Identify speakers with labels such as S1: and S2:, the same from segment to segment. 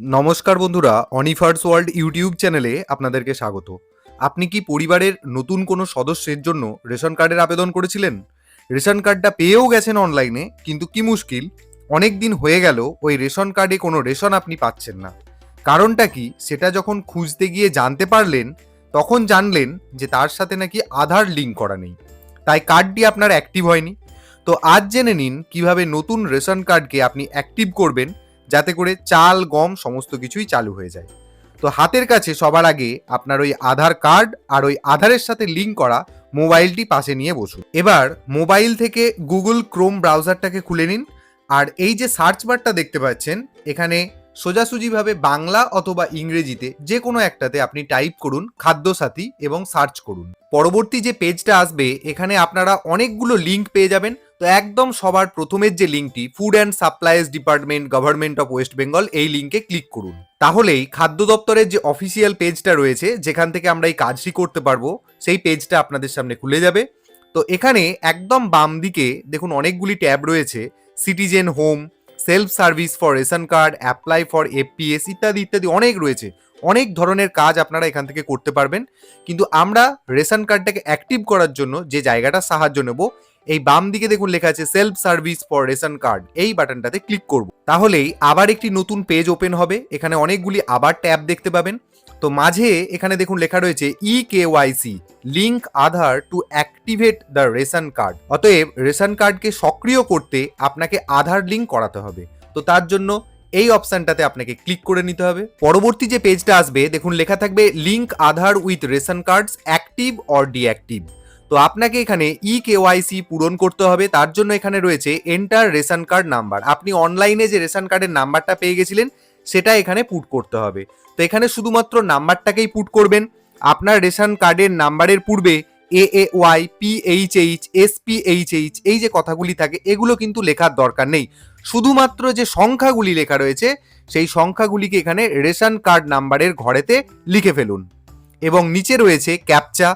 S1: নমস্কার বন্ধুরা অনিফার্স world YouTube চ্যানেলে আপনাদেরকে স্বাগত। আপনি কি পরিবারের নতুন কোনো সদস্যের জন্য রেশন কার্ডের আবেদন করেছিলেন? রেশন কার্ডটা পেয়েও গেছেন অনলাইনে কিন্তু কি মুশকিল? অনেক দিন হয়ে গেল, ওই রেশন কার্ডে কোনো রেশন আপনি পাচ্ছেন না। কারণটা কি? সেটা যখন খুঁজতে গিয়ে জানতে পারলেন, তখন জানলেন যে তার সাথে নাকি আধার লিঙ্ক করা নেই। তাই কার্ডটি আপনার অ্যাক্টিভ হয়নি। তো আজ জেনে নিন কীভাবে নতুন রেশন কার্ডকে আপনি অ্যাক্টিভ করবেন যাতে করে চাল, গম সমস্ত কিছুই চালু হয়ে যায়। তো হাতের কাছে সবার আগে আপনার ওই আধার কার্ড আর ওই আধারের সাথে লিঙ্ক করা মোবাইলটি পাশে নিয়ে বসুন। এবার মোবাইল থেকে গুগল ক্রোম ব্রাউজারটাকে খুলে নিন। আর এই যে সার্চ বারটা দেখতে পাচ্ছেন, এখানে সোজাসুজিভাবে বাংলা অথবা ইংরেজিতে যে কোনো একটাতে আপনি টাইপ করুন, খাদ্যসাথী এবং সার্চ করুন। পরবর্তী যে পেজটা আসবে, এখানে আপনারা অনেকগুলো লিঙ্ক পেয়ে যাবেন। তো একদম সবার প্রথমের যে লিঙ্কটি food and supplies department government of West Bengal এই লিঙ্কে ক্লিক করুন। তাহলেই খাদ্য দপ্তরের যে অফিসিয়াল পেজটা রয়েছে, যেখান থেকে আমরা এই কাজটি করতে পারব, সেই পেজটা আপনাদের সামনে খুলে যাবে। তো এখানে একদম বাম দিকে দেখুন অনেকগুলি ট্যাব রয়েছে citizen home self service for ration card, apply for FPS ইত্যাদি ইত্যাদি অনেক রয়েছে। অনেক ধরনের কাজ আপনারা এখান থেকে করতে পারবেন। কিন্তু আমরা রেশন কার্ডটাকে অ্যাক্টিভ করার জন্য যে জায়গাটা সাহায্য নেব, এই বাম দিকে দেখুন লেখা আছে self service for ration card. এই বাটনটাতে ক্লিক করব। তাহলেই আবার একটি নতুন পেজ ওপেন হবে। এখানে অনেকগুলি আবার ট্যাব দেখতে পাবেন। তো মাঝে এখানে দেখুন লেখা রয়েছে e K YC link Aadhaar to activate the ration card অতএব রেশন কার্ডকে সক্রিয় করতে আপনাকে আধার লিঙ্ক করাতে হবে। তো তার জন্য এই অপশনটাতে আপনাকে ক্লিক করে নিতে হবে। পরবর্তী যে পেজটা আসবে, দেখুন লেখা থাকবে link Aadhaar with ration cards active or deactive তো আপনাকে এখানে ই কেওয়াইসি পূরণ করতে হবে। তার জন্য এখানে রয়েছে এন্টার রেশন কার্ড নাম্বার আপনি অনলাইনে যে রেশন কার্ডের নাম্বারটা পেয়ে গেছিলেন, সেটা এখানে পুট করতে হবে। তো এখানে শুধুমাত্র নাম্বারটাকেই পুট করবেন। আপনার রেশন কার্ডের নাম্বারের পূর্বে A A Y P H H S P H H এই যে কথাগুলি থাকে, এগুলো কিন্তু লেখার দরকার নেই। শুধুমাত্র যে সংখ্যাগুলি লেখা রয়েছে, সেই সংখ্যাগুলিকে এখানে রেশন কার্ড নাম্বারের ঘরেতে লিখে ফেলুন। এবং নিচে রয়েছে ক্যাপচা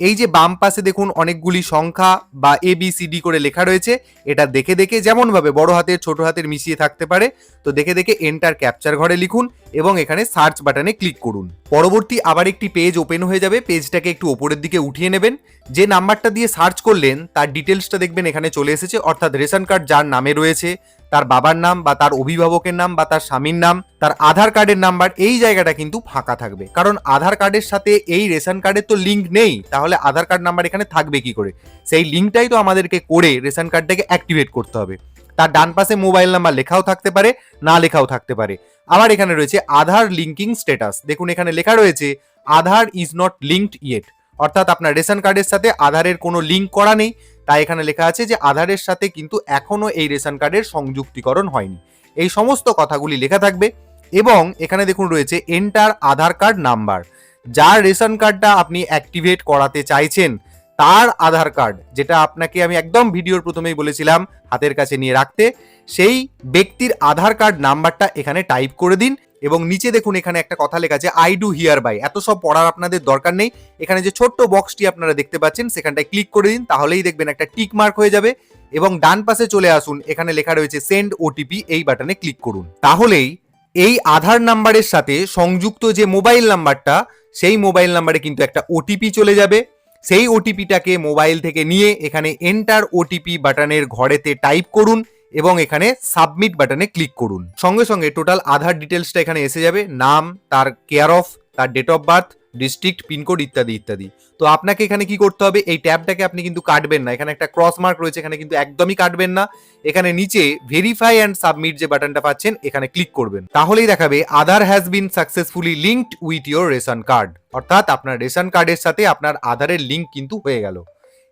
S1: এই যে বাম পাশে দেখুন অনেকগুলি সংখ্যা বা এ বি সি ডি করে লেখা রয়েছে, এটা দেখে দেখে যেমনভাবে বড় হাতের, ছোট হাতের মিশিয়ে থাকতে পারে, তো দেখে দেখে এন্টার ক্যাপচার ঘরে লিখুন এবং এখানে সার্চ বাটনে ক্লিক করুন। পরবর্তী আবার একটি পেজ ওপেন হয়ে যাবে পেজটাকে একটু ওপরের দিকে উঠিয়ে নেবেন যে নাম্বারটা দিয়ে সার্চ করলেন, তার ডিটেলসটা দেখবেন এখানে চলে এসেছে। অর্থাৎ রেশন কার্ড যার নামে রয়েছে, তার বাবার নাম বা তার অভিভাবকের নাম বা তার স্বামীর নাম, তার আধার কার্ডের নাম্বার, এই জায়গাটা কিন্তু ফাঁকা থাকবে। কারণ আধার কার্ডের সাথে এই রেশন কার্ডের তো লিঙ্ক নেই, তাহলে আধার কার্ড নাম্বার এখানে থাকবে কি করে? সেই লিঙ্কটাই তো আমাদেরকে করে রেশন কার্ডটাকে অ্যাক্টিভেট করতে হবে। তার ডান পাশে মোবাইল নাম্বার লেখাও থাকতে পারে, না লেখাও থাকতে পারে। আবার এখানে রয়েছে আধার লিঙ্কিং স্ট্যাটাস। দেখুন এখানে লেখা রয়েছে, Aadhaar is not linked yet. অর্থাৎ আপনার রেশন কার্ডের সাথে আধারের কোনো লিঙ্ক করা নেই। তাই এখানে লেখা আছে যে আধারের সাথে কিন্তু এখনও এই রেশন কার্ডের সংযুক্তিকরণ হয়নি। এই সমস্ত কথাগুলি লেখা থাকবে এবং এখানে দেখুন রয়েছে এন্টার আধার কার্ড নাম্বার যার রেশন কার্ডটা আপনি অ্যাক্টিভেট করাতে চাইছেন, তার আধার কার্ড যেটা আপনাকে আমি একদম ভিডিওর প্রথমেই বলেছিলাম হাতের কাছে নিয়ে রাখতে, সেই ব্যক্তির আধার কার্ড নাম্বারটা এখানে টাইপ করে দিন। এবং নিচে দেখুন এখানে একটা কথা লেখা আছে আই ডু হিয়ার বাই এত সব পড়ার আপনাদের দরকার নেই। এখানে যে ছোট্ট বক্সটি আপনারা দেখতে পাচ্ছেন, সেখানটায় ক্লিক করে দিন, তাহলেই দেখবেন একটা টিক মার্ক হয়ে যাবে। এবং ডান পাশে চলে আসুন, এখানে লেখা রয়েছে সেন্ড ওটিপি এই বাটনে ক্লিক করুন। তাহলেই এই আধার নাম্বারের সাথে সংযুক্ত যে মোবাইল নাম্বারটা সেই মোবাইল নাম্বারে কিন্তু একটা ওটিপি চলে যাবে। সেই ওটিপিটাকে মোবাইল থেকে নিয়ে এখানে এন্টার ওটিপি বাটনের ঘরেতে টাইপ করুন। এবং এখানে সাবমিট বাটনে ক্লিক করুন। সঙ্গে সঙ্গে টোটাল আধার ডিটেলসটা এখানে এসে যাবে, নাম, তার কেয়ার অফ তার date of birth district pincode ইত্যাদি ইত্যাদি। তো আপনাকে এখানে কি করতে হবে? এই ট্যাবটাকে আপনি কিন্তু কাটবেন না। এখানে একটা ক্রস মার্ক রয়েছে, এখানে কিন্তু একদমই কাটবেন না। এখানে নিচে ভেরিফাই অ্যান্ড সাবমিট যে বাটনটা পাচ্ছেন, এখানে ক্লিক করবেন। তাহলেই দেখাবে Aadhaar has been successfully linked with your ration card অর্থাৎ আপনার রেশন কার্ডের সাথে আপনার আধারের লিঙ্ক কিন্তু হয়ে গেল।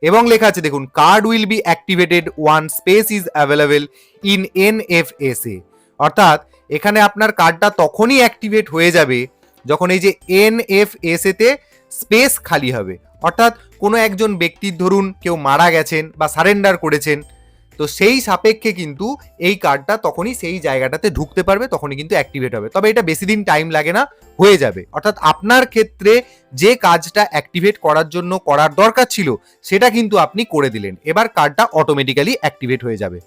S1: এবং লেখা আছে, দেখুন card will be activated one space is available in N F S A অর্থাৎ, এখানে আপনার কার্ডটা তখনই অ্যাক্টিভেট হয়ে যাবে যখন এই যে এন এফ এস এতে স্পেস খালি হবে। অর্থাৎ কোনো একজন ব্যক্তির, ধরুন, কেউ মারা গেছেন বা সারেন্ডার করেছেন তো সেই সাপেক্ষে কিন্তু এই কার্ডটা তখনই সেই জায়গাটাতে ঢুকতে পারবে, তখনই কিন্তু অ্যাক্টিভেট হবে। তবে এটা বেশি দিন টাইম লাগে না, হয়ে যাবে। অর্থাৎ আপনার ক্ষেত্রে যে কাজটা অ্যাক্টিভেট করার জন্য করার দরকার ছিল, সেটা কিন্তু আপনি করে দিলেন। এবার কার্ডটা অটোমেটিক্যালি অ্যাক্টিভেট হয়ে যাবে।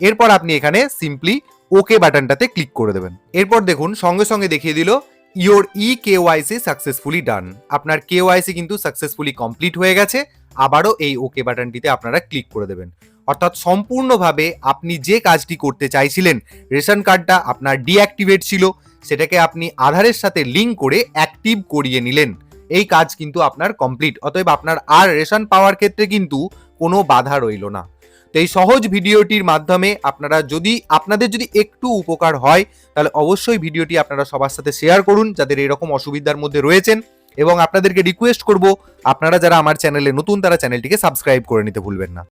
S1: এরপর আপনি এখানে সিম্পলি ওকে বাটনটাতে ক্লিক করে দেবেন। এরপর দেখুন, সঙ্গে সঙ্গে দেখিয়ে দিল your e K KYC successfully done আপনার কেওয়াইসি কিন্তু সাকসেসফুলি কমপ্লিট হয়ে গেছে। আবারও এই ওকে বাটনটিতে আপনারা ক্লিক করে দেবেন। অর্থাৎ সম্পূর্ণভাবে আপনি যে কাজটি করতে চাইছিলেন, রেশন কার্ডটা আপনার ডিঅ্যাক্টিভেট ছিল, সেটাকে আপনি আধারের সাথে লিঙ্ক করে অ্যাক্টিভ করিয়ে নিলেন। এই কাজ কিন্তু আপনার কমপ্লিট, অতএব আপনার আর রেশন পাওয়ার ক্ষেত্রে কিন্তু কোনো বাধা রইল না। তো এই সহজ ভিডিওটির মাধ্যমে আপনারা যদি, আপনাদের যদি একটু উপকার হয়, তাহলে অবশ্যই ভিডিওটি আপনারা সবার সাথে শেয়ার করুন, যাদের এরকম অসুবিধার মধ্যে রয়েছেন, এবং আপনাদেরকে রিকোয়েস্ট করব, আপনারা যারা আমার চ্যানেলে নতুন, তারা চ্যানেলটিকে সাবস্ক্রাইব করে নিতে ভুলবেন না।